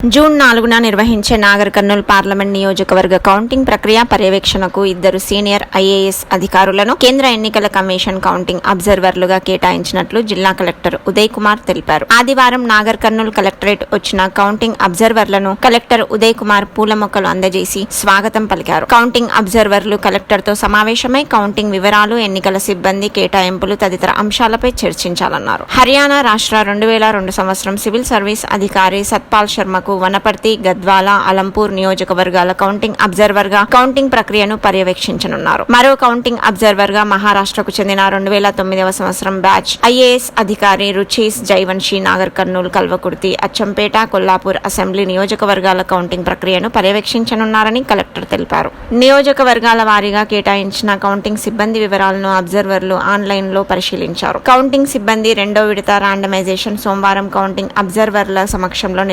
June నాలుగున నిర్వహించే Nagar Kurnool parliament నియోజకవర్గ కౌంటింగ్ ప్రక్రియ పర్యవేక్షణకు ఇద్దరు సీనియర్ ఐఏఎస్ అధికారులను కేంద్ర ఎన్నికల కమిషన్ కౌంటింగ్ అబ్జర్వర్లుగా కేటాయించినట్లు జిల్లా కలెక్టర్ ఉదయ్ కుమార్ తెలిపారు. ఆదివారం నాగర్ కర్నూలు కలెక్టరేట్ వచ్చిన కౌంటింగ్ అబ్జర్వర్లను కలెక్టర్ ఉదయ్ కుమార్ పూల మొక్కలు అందజేసి స్వాగతం పలికారు. కౌంటింగ్ అబ్జర్వర్లు కలెక్టర్తో సమావేశమై కౌంటింగ్ వివరాలు ఎన్నికల సిబ్బంది కేటాయింపులు తదితర అంశాలపై చర్చించాలన్నారు. హర్యానా రాష్ట్ర రెండు వేల రెండు సంవత్సరం సివిల్ సర్వీస్ అధికారి సత్పాల్ శర్మ శర్మకు వనపర్తి గద్వాల అలంపూర్ నియోజకవర్గాల కౌంటింగ్ అబ్జర్వర్గా కౌంటింగ్ ప్రక్రియను పర్యవేక్షించనున్నారు. మరో కౌంటింగ్ అబ్జర్వర్గా మహారాష్ట్రకు చెందిన రెండు వేల తొమ్మిదవ సంవత్సరం బ్యాచ్ ఐఏఎస్ అధికారి రుచీస్ జైవంశీ నాగర్ కర్నూలు కల్వకుర్తి అచ్చంపేట కొల్లాపూర్ అసెంబ్లీ నియోజకవర్గాల కౌంటింగ్ ప్రక్రియను పర్యవేక్షించనున్నారని కలెక్టర్ తెలిపారు. నియోజకవర్గాల వారీగా కేటాయించిన కౌంటింగ్ సిబ్బంది వివరాలను అబ్జర్వర్లు ఆన్లైన్లో పరిశీలించారు. కౌంటింగ్ సిబ్బంది రెండో విడత ర్యాండమైజేషన్ సోమవారం కౌంటింగ్ అబ్జర్వర్ల సమక్షంలో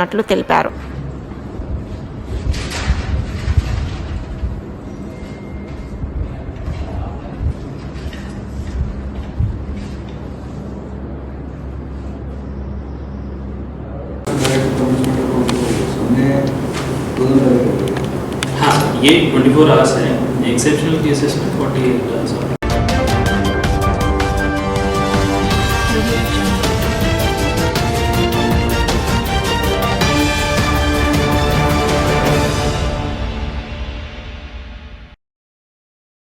నిర్వహించనున్నట్లు తెలిపారు हाँ ये 24 आवर्स है एक्सेप्शनल केसेस में 48 आवर्स